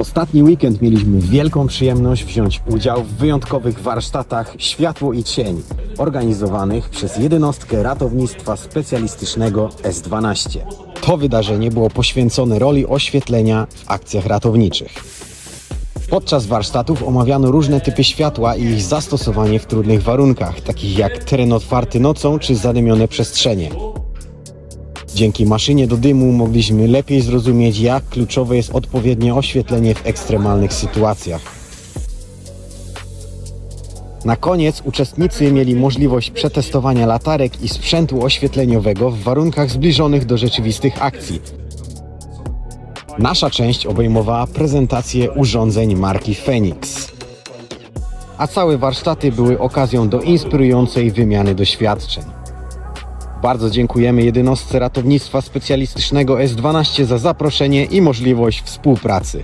ostatni weekend mieliśmy wielką przyjemność wziąć udział w wyjątkowych warsztatach Światło i Cień, organizowanych przez jednostkę ratownictwa specjalistycznego S12. To wydarzenie było poświęcone roli oświetlenia w akcjach ratowniczych. Podczas warsztatów omawiano różne typy światła i ich zastosowanie w trudnych warunkach, takich jak teren otwarty nocą czy zadymione przestrzenie. Dzięki maszynie do dymu mogliśmy lepiej zrozumieć, jak kluczowe jest odpowiednie oświetlenie w ekstremalnych sytuacjach. Na koniec uczestnicy mieli możliwość przetestowania latarek i sprzętu oświetleniowego w warunkach zbliżonych do rzeczywistych akcji. Nasza część obejmowała prezentację urządzeń marki Phoenix. A całe warsztaty były okazją do inspirującej wymiany doświadczeń. Bardzo dziękujemy jednostce ratownictwa specjalistycznego S12 za zaproszenie i możliwość współpracy.